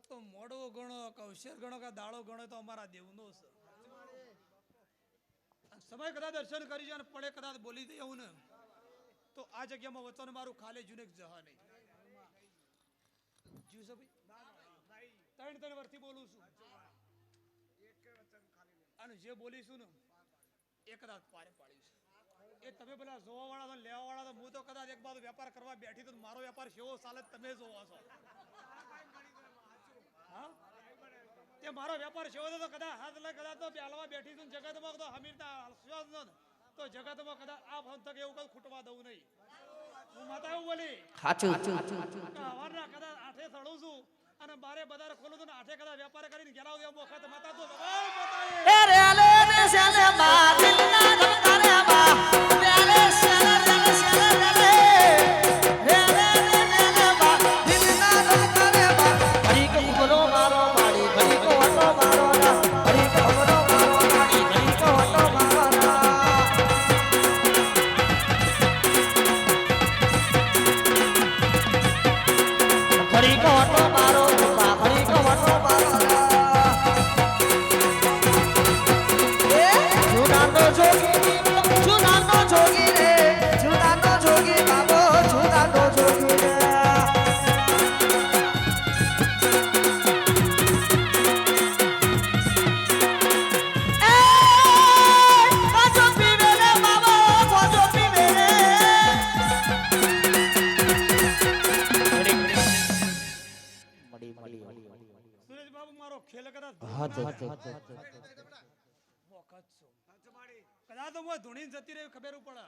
તો મોડો ગણો કે હોશિયાર ગણો કે દાળો ગણો તો અમારા દેવનો છે. સમય કદાચ દર્શન કરી જાય પડે કદાચ બોલી દે એવું ને. તો આ જગ્યામાં વચન મારું ખાલે જુને જહા નહીં જીવ ભાઈ? ત્રણ ત્રણ વર્ષથી બોલું છું. અને જે બોલીશું ને, એ કદાચ પારે પાડીશું એ તમે પેલા જોવા વાળા લેવા વાળા હું તો કદાચ એક બાજુ વેપાર કરવા બેઠી તો મારો વેપાર કેવો ચાલે તમે જોવા છો. હા? તે મારો વેપાર છે તો કદાચ હાથ લે કદાચ તો પહેલવા બેઠી છું જગતમાં તો હમીરતા તો જગતમાં કદાચ આ ભંતક એવું કઈ ખૂટવા દઉં નહીં. હું માતા એવું બોલી. હવારના કદાચ આઠે સડું છું અને બારે બજાર ખોલું છું ને આઠે કદાચ વેપાર કરીને આવું એમ વખત માતા તો ભગવાન કદાચ હા તો વખત છું તો મોય ધૂણી જતી રહી ખબર પડે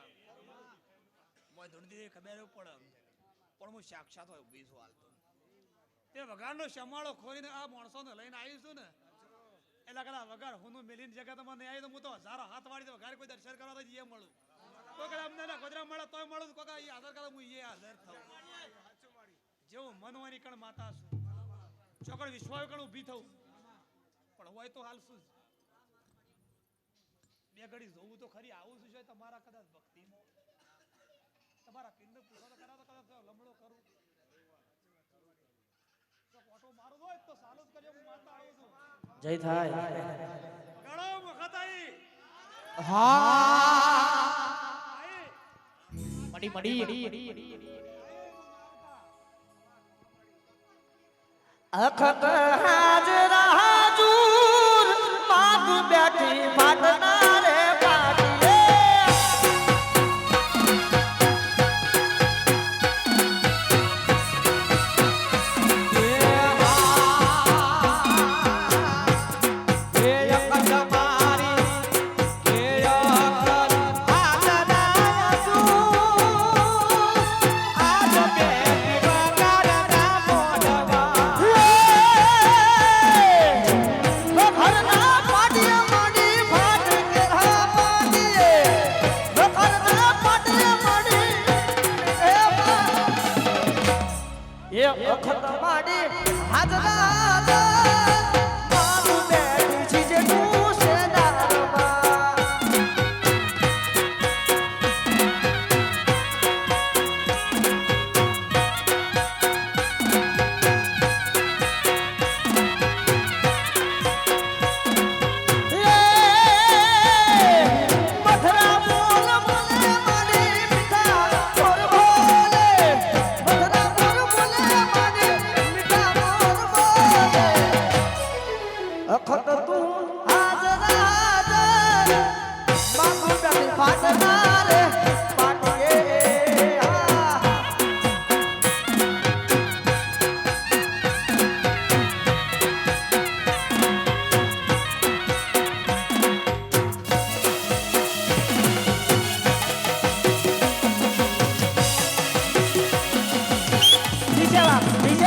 મોય ધૂણી ખબર પડે પણ. હું સાક્ષાત હોય ઊભી છું હાલ તે. વગાડનો શમાળો ખોરીને આ માણસોને લઈને આવી છું ને. એટલે કદાચ વગાડ હું મેલીને જગતમાં નહીં આવી તો હું તો હજારો હાથ વાળી વગાડ કોઈ દર્શન કરવા તો એ મળું. કોઈ કદાચ અમને ના ગોદરા મળે તોય મળું કોઈ હાજર કરે હું એ હાજર થાઉં. જેવું મનવાની કણ માતા છું. ચોકડ વિશ્વાસ કણ ઊભી થવું પણ હોય તો હાલ શું બે ઘડી જોવું તો ખરી આવું શું છે તમારા કદાચ ભક્તિમાં તમારા પિંડ પૂરો કરા તો કદાચ લમડો કરું. જય થાય. ઘણો વખત આવી હા મડી મડી અખત હાજરા હાજુર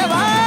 અરે વાહ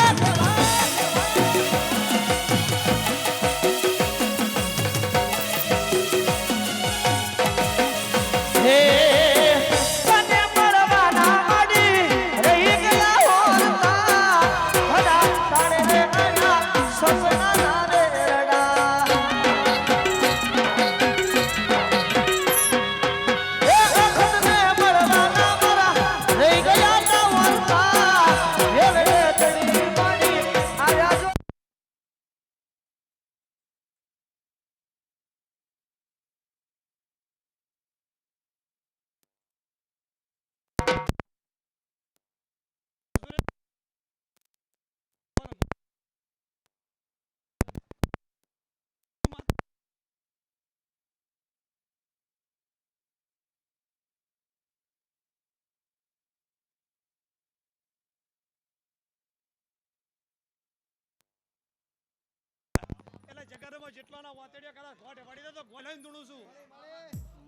જેટલાના વાતડિયા કરા ગોઠ વાળી દે તો ગોલાઈને ધૂણું છું.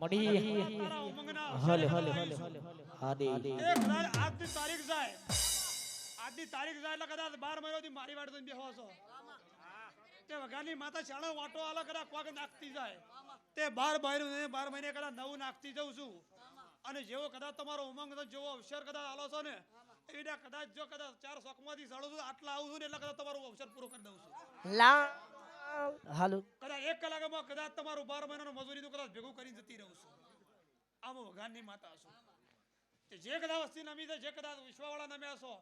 મળી. તારા ઉમંગના હલે હલે હલે હાદી આજની તારીખ જાય. આજની તારીખ જાય એટલે કદાચ બાર મહિનાથી મારી વાડ થઈને બેહો છો. તે વગાની માતા શાળો વાટો આલા કદાચ કોક નાખતી જાય. તે બાર મહિને બાર મહિને કદાચ નવું નાખતી જઉં છું. અને જેવો કદાચ તમારો ઉમંગ જેવો અવસર કદાચ આલો છો ને એના કદાચ જો કદાચ ચાર શોખમાંથી સળું છું આટલા આવું છું ને એટલે કદાચ તમારો અવસર પૂરો કરી દઉં છું. લા. હાલો. કદાચ એક કલાકમાં કદાચ તમારું બાર મહિનાનું મજૂરીનું કદાચ ભેગું કરીને જતી રહું છું. આમ ભગવાનની માતા છું. તે જે કદાચ વસ્તી નમી છે જે કદાચ વિશ્વાવાળા નામે છો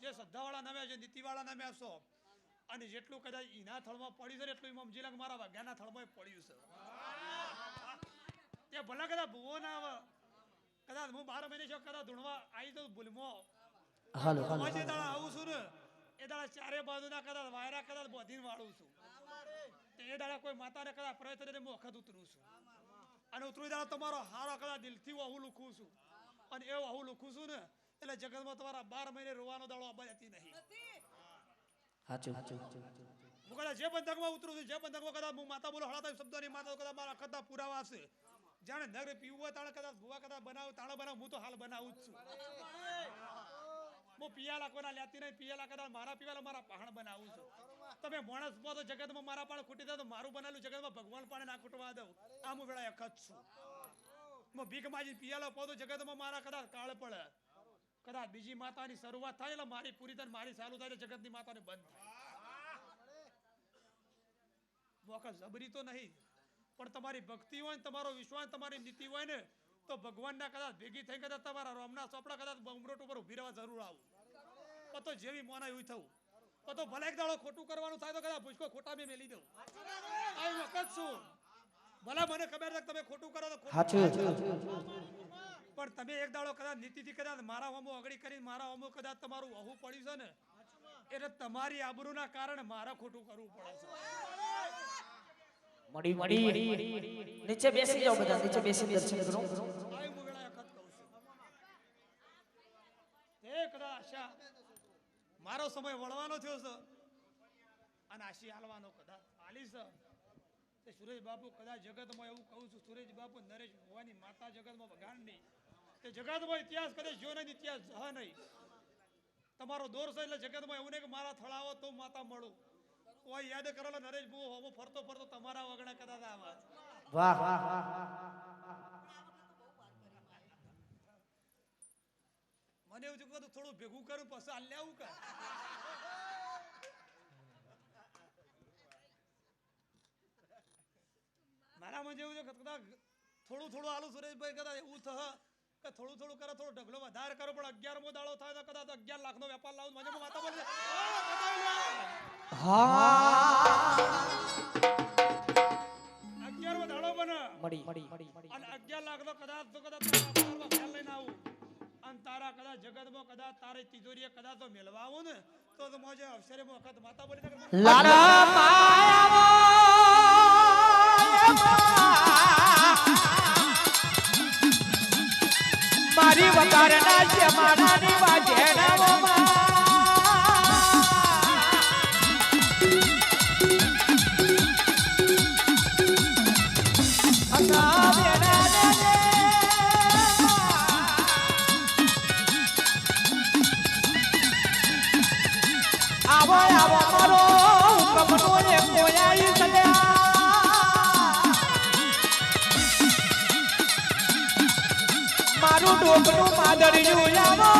જે શ્રદ્ધાવાળા નામે છે નીતિવાળા નામે છો અને જેટલું કદાચ ઈના થળમાં પડ્યું છે એટલું ઇમામ જીલક મારા વાગ્યાના થળમાં પડ્યું છે. તે ભલા કદાચ ભૂવો ના આવે કદાચ હું બાર મહિને છો કદાચ ધૂણવા આવી તો ભૂલમો. હાલો હાલો આવું છું ને એ દાડા ચારે બાજુના કદાચ વાયરા કદાચ બોધીને વાળું છું. એ દાડા કોઈ માતાને કદાચ પ્રયત્ન કરીને હું વખત ઉતરું છું. અને ઉતરું દાડા તમારો હારો કદાચ દિલથી હું લુખું છું. અને એવું આવું લખું છું ને એટલે જગતમાં તમારા બાર મહિને રોવાનો દાડો અબાયતી નહીં. હાચું હું કદાચ જે બંધકમાં ઉતરું છું જે બંધકમાં કદાચ હું માતા બોલો હળાતા શબ્દોની માતા કદાચ મારા કદાચ પુરાવા હશે જાણે નગર પીવું હોય તાણે કદાચ ભૂવા કદાચ બનાવું તાણે બનાવું હું તો હાલ બનાવું જ છું. હું પિયાલા કોના લેતી નહીં પિયાલા કદાચ મારા પીવાલા મારા પહાણ બનાવું છું. તમે માણસ પો તો જગતમાં મારા પણ ખૂટી દે તો મારું બનાવેલું જગતમાં ભગવાન પણ ના ખૂટવા દઉં. આમ હું વેળા એક જ છું. ભીખ માજી પિયાલો પો તો જગતમાં મારા કદાચ કાળ પડે. કદાચ બીજી માતાની શરૂઆત થાય એટલે મારી પૂરી થાય મારી ચાલુ થાય જગતની માતાને બંધ થાય. મોકા જબરી તો નહીં, પણ તમારી ભક્તિ હોય ને તમારો વિશ્વાસ તમારી નીતિ હોય ને તો ભગવાનના કદાચ ભેગી થઈ કદાચ તમારા રોમના સોપડા કદાચ ઉમરોટ ઉપર ઊભી રહેવા જરૂર આવું. તો જેવી મોના એવું થવું પતો ભલે એક દાડો ખોટું કરવાનું થાય તો કદાચ ભૂસકો ખોટા મેં મેલી દઉં. આવી વખત શું? ભલે મને ખબર છે તમે ખોટું કરો તો પણ તમે એક દાડો કદાચ નીતિથી કદાચ મારા હોમો અગડી કરીને મારા હોમો કદાચ તમારું અહુ પડ્યું છે ને એટલે તમારી આબરૂના કારણે મારા ખોટું કરવું પડે છે. મળી મળી. નીચે બેસી જાઓ બધા નીચે બેસી દર્શન કરો આય હું વેળા વખત કહું છું એ કદાચ આશા મારો સમય વળવાનો થયો છે અને આશી હાલવાનો કદાચ હાલી છે તે સુરેશ બાપુ કદાચ જગતમાં એવું કહું છું, સુરેશ બાપુ નરેશ ભગવાનની માતા જગતમાં વગાડની તે જગતમાં ઇતિહાસ કદાચ જો નહીં ઇતિહાસ જહ નહીં. તમારો દોર છે એટલે જગતમાં એવું નહીં કે મારા થળાવો તો માતા મળું. કોઈ યાદ કરેલો નરેશ બહુ ફરતો ફરતો તમારા વગણા કદાચ આવા. વાહ. મને એવું થયું કે થોડું ભેગું કરું પછી હાલ આવું કર મારા મને એવું છે કદાચ થોડું થોડું આલુ સુરેશભાઈ કદાચ એવું થશે કે થોડું થોડું કરે થોડો ઢગલો વધારે કરો પણ અગિયારમો દાડો થાય તો કદાચ અગિયાર લાખનો વેપાર લાવું મને માતા બોલે અગિયારમો દાડો બને. અને અગિયાર લાખ નો કદાચ તો કદાચ લઈને આવું. અને તારા કદાચ જગતમાં કદાચ તારે તિજોરીએ કદાચ તો મેળવા આવું ને, તો મોજે અવસરે વખત માતા બોલી લાલા ડોકનું માદરિયું લાવો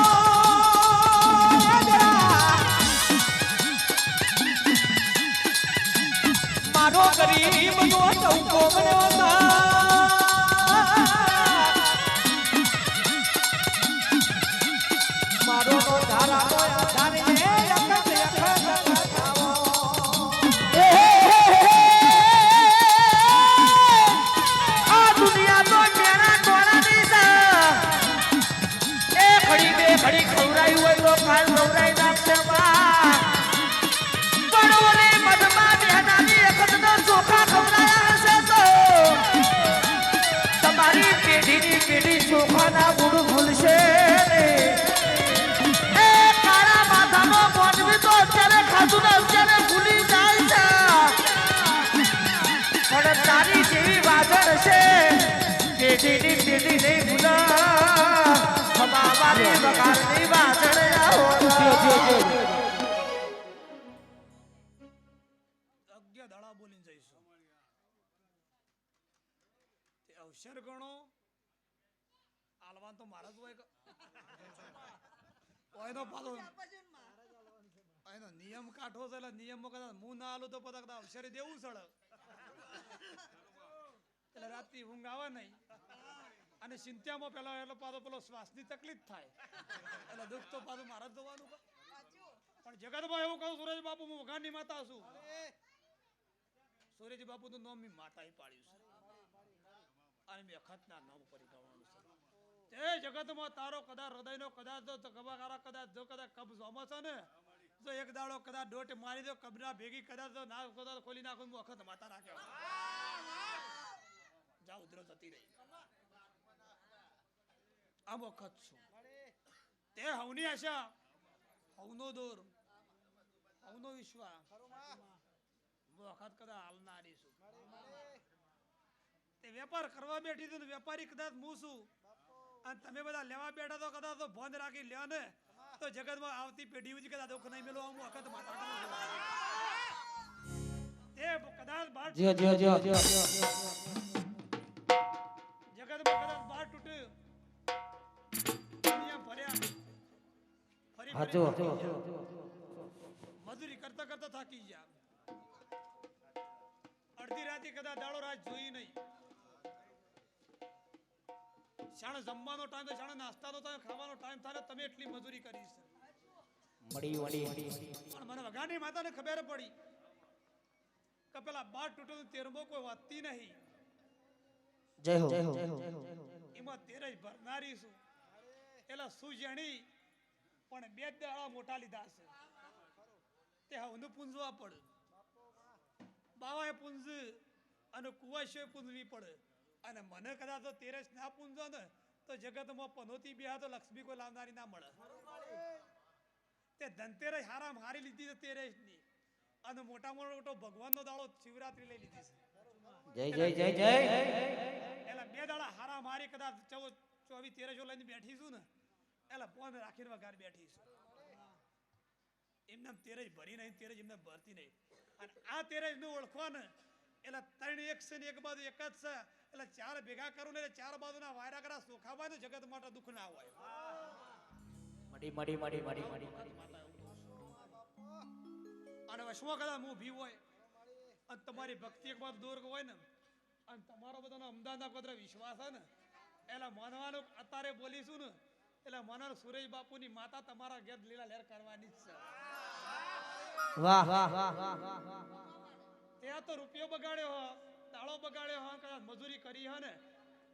મારો ગરીબ નો ચૌકો બન્યો પેઢીની પેઢી નહીં ભૂલા બાબાની વગાડની વાસણ આવો અગિયાર દાડા બોલીને જઈશું તે અવસર ગણો આલવાન તો મારા જ હોય કે ઓયનો પાછો એનો નિયમ કાઠો છે એટલે નિયમમાં કદાચ હું ના આલું તો પછી કદાચ અવસરે દેવું સળ એટલે રાતની ઊંઘ આવે નહીં અને ચિંતામાં પેલા એટલે પાછો પેલો શ્વાસની તકલીફ થાય. એટલે દુઃખ તો પાછું મારા જ જોવાનું પણ. જગતમાં એવું કહું, સુરેશ બાપુ, હું વઘારની માતા છું. સુરેશ બાપુ નું નામ મેં માતાએ પાડ્યું છે. અને મેં અખતના નામ ઉપર ગાવાનું છે. તે જગતમાં તારો કદાચ હૃદયનો કદાચ જો કબાકારા કદાચ જો કદાચ કબ જોમો છે ને, જો એક દાડો કદાચ ડોટ મારી દો કબના ભેગી કદાચ ના કદાચ ખોલી નાખો હું અખત માતા રાખ્યો જા ઉધરો જતી રહી આમ વખત છું. તે હવની આશા હવનો દોર હવનો વિશ્વાસ. વખત કદાચ હાલનારી છું તે વેપાર કરવા બેઠી હતી વેપારી કદાચ હું છું. અને તમે બધા લેવા બેઠા તો કદાચ તો બંધ રાખી લ્યો ને. તો જગતમાં આવતી પેઢી ઉજી કદાચ દુઃખ નહીં મેળવો હું વખત તે કદાચ બાર જગતમાં કદાચ બાર તૂટે હાચો મજૂરી કરતા કરતા થાકી ગયા. અડધી રાતે કદા દાડો રાત જોઈ નહીં. શાણે જમવાનો ટાઈમ તો શાણે નાસ્તાનો ટાઈમ ખાવાનો ટાઈમ થાય ને તમે એટલી મજૂરી કરી છે. મળી વળી પણ મને વગાડની માતાને ખબર પડી કે પેલા બાર તૂટેલું તેરમો કોઈ વાતતી નહીં. જય હો. જય હો. એમાં તેરે જ ભરનારી છું. એલા શું જાણી પણ બે દાડા મોટા લીધા છે. તે હવનું પૂંજવા પડે. બાવાએ પૂંજ અને કુવાશીએ પૂંજવી પડે. અને મને કદાચ તો તેરસ ના પૂંજો ને તો જગતમાં પનોતી બે તો લક્ષ્મી કોઈ લાવનારી ના મળે. તે ધનતેરસ હારામ હારી લીધી છે તેરસની અને મોટા મોટો ભગવાનનો દાડો શિવરાત્રી લઈ લીધી છે. જય જય જય જય. એટલે બે દાડા હારા મારી કદાચ ચૌદ ચોવીસ તેરસો લઈને બેઠી છું ને એટલે પોન રાખીને વગાર બેઠી છે. એમને તેરજ ભરી નહીં તેરજ એમને ભરતી નહીં. અને આ તેરે નું ઓળખવા ને એટલે ત્રણ એક છે ને એક બાજુ એક જ છે. એટલે ચાર ભેગા કરું ને ચાર બાજુના વાયરા કરા સોખા હોય ને જગત માટે દુઃખ ના હોય. મળી મળી અને વશમાં કદાચ હું ભી હોય? અને તમારી ભક્તિ એક બાજુ દૂર હોય ને અને તમારો બધાનો અમદાવાદના કોદરા વિશ્વાસ છે ને એટલે માનવાનું અત્યારે બોલીશું ને એટલે માનવાનું સુરેશ બાપુની માતા તમારા ઘેર લીલા લહેર કરવાની જ છે. વાહ વાહ વાહ વાહ વાહ ત્યાં તો રૂપિયો બગાડ્યો હો દાળો બગાડ્યો હો કદાચ મજૂરી કરી હે ને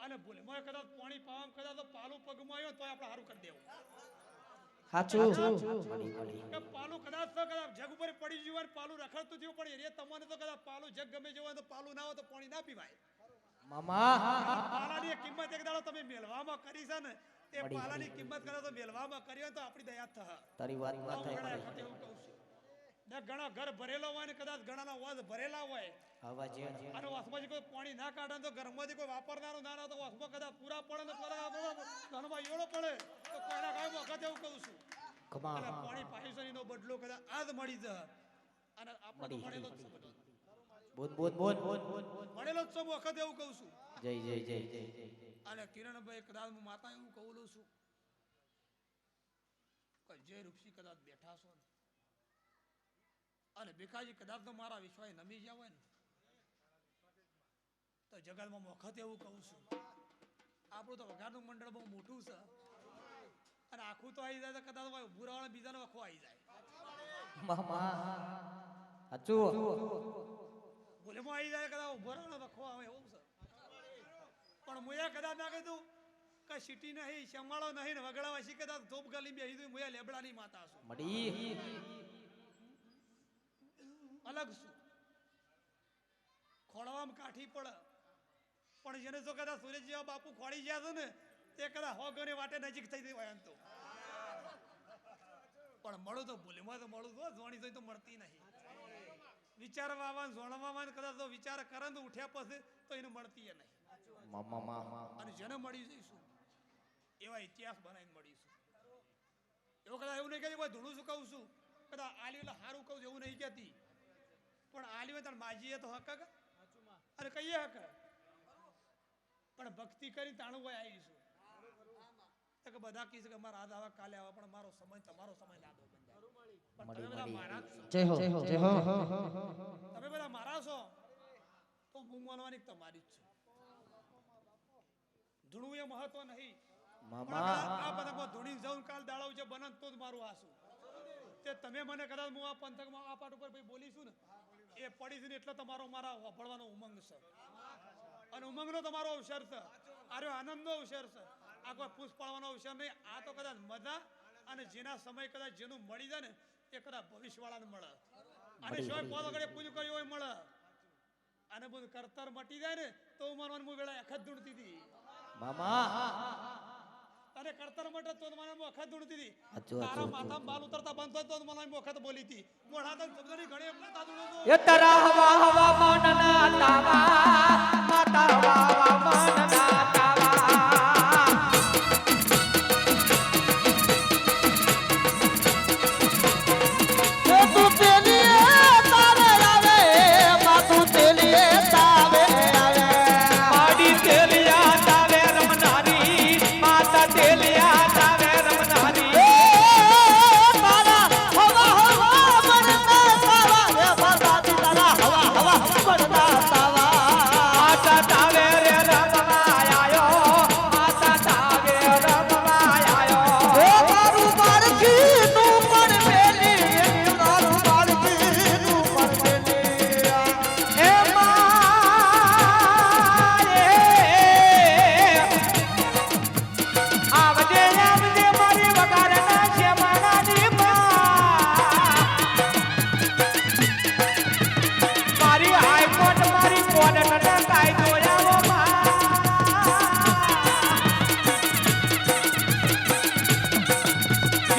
અને ભૂલમાં કદાચ પાણી પાવામાં કદાચ તો પાલું પગમાં આવ્યો તો આપણે સારું કરી દેવું. સાચું. મળી મળી કે પાલું કદાચ તો કદાચ જગ ઉપર પડી ગયું હોય પાલું રખડતું થયું પણ એ તમને તો કદાચ પાલું જગ ગમે જવું હોય તો પાલું ના હોય તો પાણી ના પીવાય. મામા. પાલાની કિંમત એક દાડો તમે મેળવામાં કરી છે ને મળી, પાલાની કિંમત કદાચ તો મેલવામાં કર્યો તો આપણી દયા થા તારી વાત વાત થાય એવું કહું છું. ને ઘણા ઘર ભરેલો હોય ને કદાચ ઘણાના વાસ ભરેલા હોય. જે અને વાસમાંથી કોઈ પાણી ના કાઢે તો ઘરમાંથી કોઈ વાપરનારો ના ના તો વાસમાં કદાચ પૂરા પડે ને ઘરમાં યોળો પડે. તો કોઈના કાંઈ વખત એવું કહું છું. કમા પાણી પાણી નો બદલો કદાચ આજ મળી જાય અને આપણે મળેલો જ. બોલ બોલ બોલ મળેલો જ છે વખત એવું કહું છું. જય જય જય જય જય. જય અને કિરણભાઈ કદાચ હું માતા એવું કહું છું. કે જય રૂપસી કદાચ બેઠા છો ને. અને ભીખાજી કદાચ તો મારા વિશ્વાસ નમી ગયા હોય ને. તો જગતમાં વખત એવું કહું છું. આપણું તો વઘારનું મંડળ બહુ મોટું છે. અને આખું તો આવી જાય તો કદાચ ભૂરાવાળા બીજાનો વખો આવી જાય. સાચું ભૂલેમાં આવી જાય કદાચ ભૂરાવાળા વખો આવે એવું છે. પણ મુએ કદાચ ના કીધું કે સિટી નહીં શમાળો નહીં ને વગડાવા શી કદાચ ધોપ ગલી બેસી દઉં મુએ લેબડાની માતા છું. અલગ છું. ખોળવામાં કાઠી પડે. પણ જેને જો કદાચ સુરેશ જેવા બાપુ ખોળી ગયા છે ને તે કદાચ હો ગણે વાટે નજીક થઈ ગઈ હોય એમ તો. પણ મળું તો ભૂલમાં તો મળું તો જોણી જોઈ તો મળતી નહીં. વિચારવામાં જોણવામાં કદાચ તો વિચાર કરે તો ઉઠ્યા પછી તો એને મળતી નહીં. અને જેને મળી જઈશું એવા ઇતિહાસ બનાવીને મળીશું એવું કદાચ એવું નહીં કહેતી કોઈ ધૂણું શું કહું છું. કદાચ આલી એટલે સારું કહું એવું નહીં કહેતી. પણ આલી તાર માજીએ તો હક અરે કહીએ હક પણ ભક્તિ કરી તાણું હોય આવીશું કે બધા કહીશું કે મારા આધા આવા કાલે આવા પણ મારો સમય તમારો સમય લાદો પણ જ છો. જય હો જય હો તમે બધા મારા છો? તો હું માનવાની તમારી જ છું. ધૂણું એ મહત્વ નહીં. મામા. આ પંથકમાં ધૂણી જાઉં કાલ દાડાવ છે બનન તો જ મારું આસું. તે તમે મને કદાચ હું આ પંથકમાં આ પાટ ઉપર ભાઈ બોલીશું ને એ પડી છે ને એટલે તમારો મારા વાપરવાનો ઉમંગ છે. અને ઉમંગનો તમારો અવસર છે. આરે આનંદનો અવસર છે. આ કોઈ પૂછ પાડવાનો અવસર નહીં. આ તો કદાચ મજા અને જેના સમય કદાચ જેનું મળી જાય ને એ કદાચ ભવિષ્યવાળાને મળે. અને સિવાય પોત વગર પૂજ કર્યો હોય મળે. અને બધું કરતર મટી જાય ને તો હું મારવાનું હું વેળા અખત ધૂણતી હતી. અને કરતર મટે તો મને વખત ધૂણતી હતી. તારા માથામાં બાલ ઉતરતા બંધ તો મને વખત બોલી હતી. મોઢા તો ઘણી ઘણી માથા તારા હવા હવા મનના તાવા.